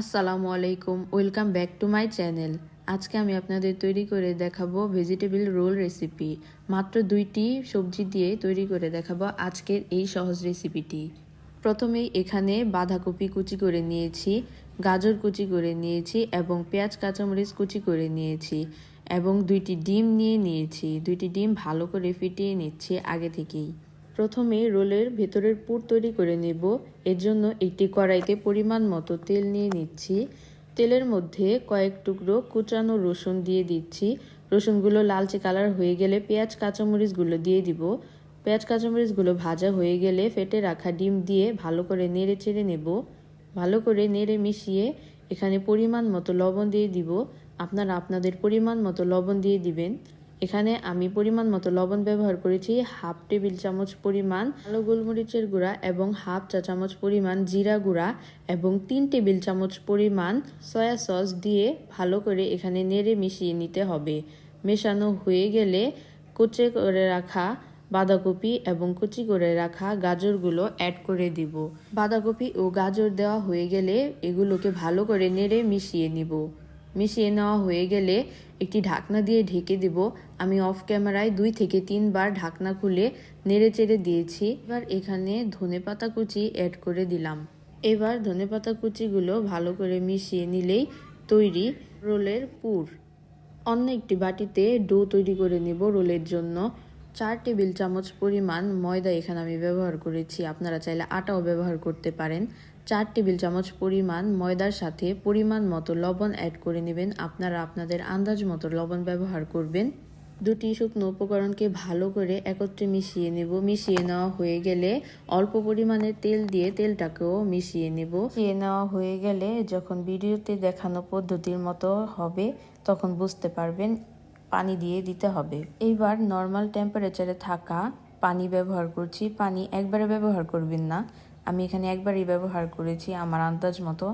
আসসালামু আলাইকুম, welcome back to my channel. আজকে আমি আপনাদের তৈরি করে দেখাবো ভেজিটেবল রোল রেসিপি। মাত্র দুইটি সবজি দিয়ে তৈরি করে দেখাবো আজকের এই সহজ রেসিপিটি। প্রথমেই এখানে বাঁধাকপি কুচি করে নিয়েছি, গাজর কুচি করে নিয়েছি এবং পেঁয়াজ কাঁচামরিচ কুচি করে নিয়েছি এবং দুইটি ডিম নিয়ে নিয়েছি। দুইটি ডিম ভালো করে ফিটিয়ে নিচ্ছি আগে থেকেই। প্রথমে রোলের ভেতরের পুর তৈরি করে নেব। এর জন্য একটি কড়াইতে পরিমাণ মতো তেল নিয়ে নিচ্ছি। তেলের মধ্যে কয়েক টুকরো কুচানো রসুন দিয়ে দিচ্ছি। রসুনগুলো লালচে কালার হয়ে গেলে পেঁয়াজ, কাঁচামরিচগুলো দিয়ে দিব। পেঁয়াজ, কাঁচামরিচগুলো ভাজা হয়ে গেলে ফেটে রাখা ডিম দিয়ে ভালো করে নেড়ে চেড়ে নেব। ভালো করে নেড়ে মিশিয়ে এখানে পরিমাণ মতো লবণ দিয়ে দিব। আপনারা আপনাদের পরিমাণ মতো লবণ দিয়ে দিবেন। এখানে আমি পরিমাণ মতো লবণ ব্যবহার করেছি, হাফ টেবিল চামচ পরিমাণ কালো গোলমরিচের গুঁড়া এবং হাফ চা চামচ পরিমাণ জিরা গুঁড়া এবং তিন টেবিল চামচ পরিমাণ সয়া সস দিয়ে ভালো করে এখানে নেড়ে মিশিয়ে নিতে হবে। মেশানো হয়ে গেলে কুচে করে রাখা বাঁধাকপি এবং কুচি করে রাখা গাজরগুলো অ্যাড করে দিব। বাঁধাকপি ও গাজর দেওয়া হয়ে গেলে এগুলোকে ভালো করে নেড়ে মিশিয়ে নিব। মিশিয়ে নেওয়া হয়ে গেলে একটি ঢাকনা দিয়ে ঢেকে দেব। আমি অফ ক্যামেরায় দুই থেকে তিনবার ঢাকনা খুলে নেড়ে চেড়ে দিয়েছি। এবার এখানে ধনেপাতা কুচি অ্যাড করে দিলাম। এবার ধনেপাতা কুচিগুলো ভালো করে মিশিয়ে নিলেই তৈরি রোলের পুর। অন্য একটি বাটিতে ডো তৈরি করে নেব রোলের জন্য। চার টেবিল চামচ পরিমাণ ময়দা এখানে আমি ব্যবহার করেছি। আপনারা চাইলে আটাও ব্যবহার করতে পারেন। চার টেবিল চামচ পরিমাণ ময়দার সাথে পরিমাণ মতো লবণ অ্যাড করে নেবেন। আপনারা আপনাদের আন্দাজ মতো লবণ ব্যবহার করবেন। দুটি শুকনো উপকরণকে ভালো করে একত্রে মিশিয়ে নেব। মিশিয়ে নেওয়া হয়ে গেলে অল্প পরিমাণে তেল দিয়ে তেলটাকেও মিশিয়ে নেব। মিশিয়ে নেওয়া হয়ে গেলে যখন ভিডিওতে দেখানো পদ্ধতির মতো হবে, তখন বুঝতে পারবেন পানি দিয়ে দিতে হবে। এইবার নর্মাল টেম্পারেচারে থাকা পানি ব্যবহার করছি। পানি একবারে ব্যবহার করবেন না। আমি এখানে একবারই ব্যবহার করেছি আমার আন্দাজ মতো।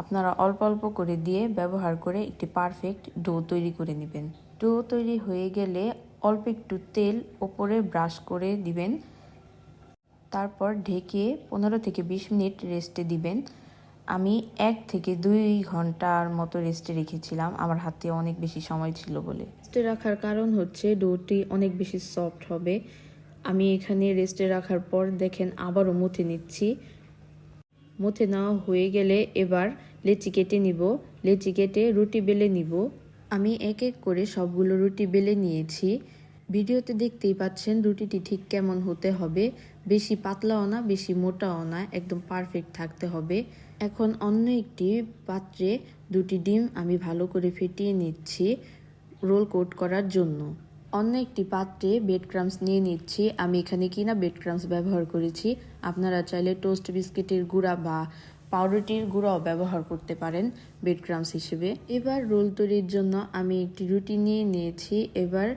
আপনারা অল্প অল্প করে দিয়ে ব্যবহার করে একটি পারফেক্ট ডো তৈরি করে নেবেন। ডো তৈরি হয়ে গেলে অল্প একটু তেল ওপরে ব্রাশ করে দিবেন। তারপর ঢেকে পনেরো থেকে বিশ মিনিট রেস্টে দিবেন। আমি এক থেকে দুই ঘণ্টার মতো রেস্টে রেখেছিলাম। আমার হাতে অনেক বেশি সময় ছিল বলে। রেস্টে রাখার কারণ হচ্ছে ডোটি অনেক বেশি সফট হবে। আমি এখানে রেস্টে রাখার পর দেখেন আবারও মুথে নিচ্ছি। মুথে নেওয়া হয়ে গেলে এবার লেচি কেটে নিব। লেচি কেটে রুটি বেলে নিব। আমি এক এক করে সবগুলো রুটি বেলে নিয়েছি। ভিডিওতে দেখতেই পাচ্ছেন রুটিটি ঠিক কেমন হতে হবে। বেশি পাতলাও না, বেশি মোটাও না, একদম পারফেক্ট থাকতে হবে। এখন অন্য একটি পাত্রে দুটি ডিম আমি ভালো করে ফেটিয়ে নিচ্ছি রোল কোট করার জন্য। অন্য একটি পাত্রে বেড ক্রামস নিয়ে নিচ্ছি। আমি এখানে কিনা বেড ক্রামস ব্যবহার করেছি। আপনারা চাইলে টোস্ট বিস্কিটের গুঁড়া বা পাউরুটির গুঁড়াও ব্যবহার করতে পারেন বেড ক্রামস হিসেবে। এবার রোল তৈরির জন্য আমি একটি রুটি নিয়ে নিয়েছি। এবার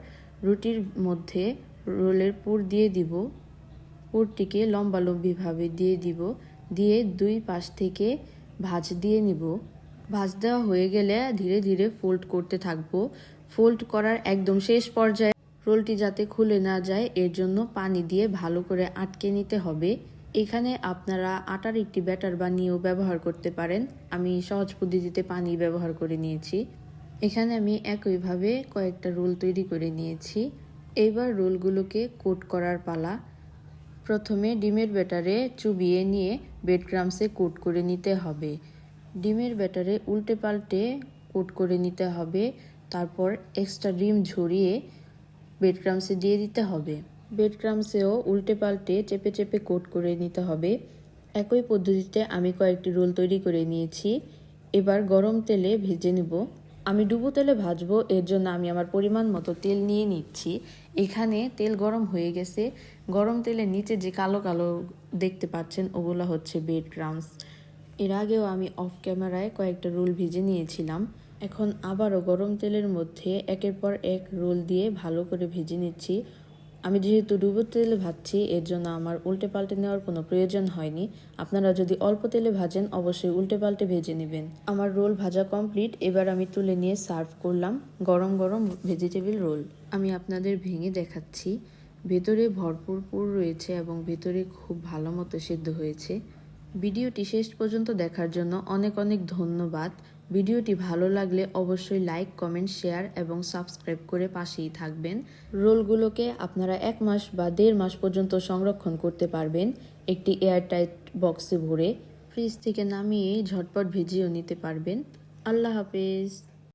রুটির মধ্যে রোলের পুর দিয়ে দিব। পুরটিকে লম্বালম্বিভাবে দিয়ে দিব। দিয়ে দুই পাশ থেকে ভাঁজ দিয়ে নিব। ভাঁজ দেওয়া হয়ে গেলে ধীরে ধীরে ফোল্ড করতে থাকব। ফোল্ড করার একদম শেষ পর্যায়ে রোলটি যাতে খুলে না যায়, এর জন্য পানি দিয়ে ভালো করে আটকে নিতে হবে। এখানে আপনারা আটার একটি ব্যাটার বা বানিয়েও ব্যবহার করতে পারেন। আমি সহজ পদ্ধতিতে পানি ব্যবহার করে নিয়েছি। এখানে আমি একইভাবে কয়েকটা রোল তৈরি করে নিয়েছি। এইবার রোলগুলোকে কোট করার পালা। প্রথমে ডিমের ব্যাটারে চুবিয়ে নিয়ে বেড ক্রামসে কোট করে নিতে হবে। ডিমের ব্যাটারে উল্টে পাল্টে কোট করে নিতে হবে। তারপর এক্সট্রা ডিম ঝরিয়ে বেড ক্রামসে দিয়ে দিতে হবে। বেড ক্রামসেও উল্টে পাল্টে চেপে চেপে কোট করে নিতে হবে। একই পদ্ধতিতে আমি কয়েকটি রোল তৈরি করে নিয়েছি। এবার গরম তেলে ভেজে নেব। আমি ডুবো তেলে ভাজবো, এর জন্য আমি আমার পরিমাণ মতো তেল নিয়ে নিচ্ছি। এখানে তেল গরম হয়ে গেছে। গরম তেলের নিচে যে কালো কালো দেখতে পাচ্ছেন, ওগুলো হচ্ছে বেড ক্রামস এর আগেও আমি অফ ক্যামেরায় কয়েকটা রোল ভিজে নিয়েছিলাম। এখন আবারও গরম তেলের মধ্যে একের পর এক রোল দিয়ে ভালো করে ভেজে নিচ্ছি। আমি যেহেতু ডুবো তেলে ভাজছি, এর জন্য আমার উল্টে পাল্টে নেওয়ার কোনো প্রয়োজন হয়নি। আপনারা যদি অল্প তেলে ভাজেন, অবশ্যই উল্টে পাল্টে ভেজে নেবেন। আমার রোল ভাজা কমপ্লিট। এবার আমি তুলে নিয়ে সার্ভ করলাম গরম গরম ভেজিটেবল রোল। আমি আপনাদের ভেঙে দেখাচ্ছি। ভেতরে ভরপুর পুর রয়েছে এবং ভেতরে খুব ভালো মতো সেদ্ধ হয়েছে। ভিডিওটি শেষ পর্যন্ত দেখার জন্য অনেক অনেক ধন্যবাদ। ভিডিওটি ভালো লাগলে অবশ্যই লাইক, কমেন্ট, শেয়ার এবং সাবস্ক্রাইব করে পাশেই থাকবেন। রোলগুলোকে আপনারা এক মাস বা দেড় মাস পর্যন্ত সংরক্ষণ করতে পারবেন। একটি এয়ারটাইট বক্সে ভরে ফ্রিজ থেকে নামিয়ে ঝটপট ভিজিয়েও নিতে পারবেন। আল্লাহ হাফেজ।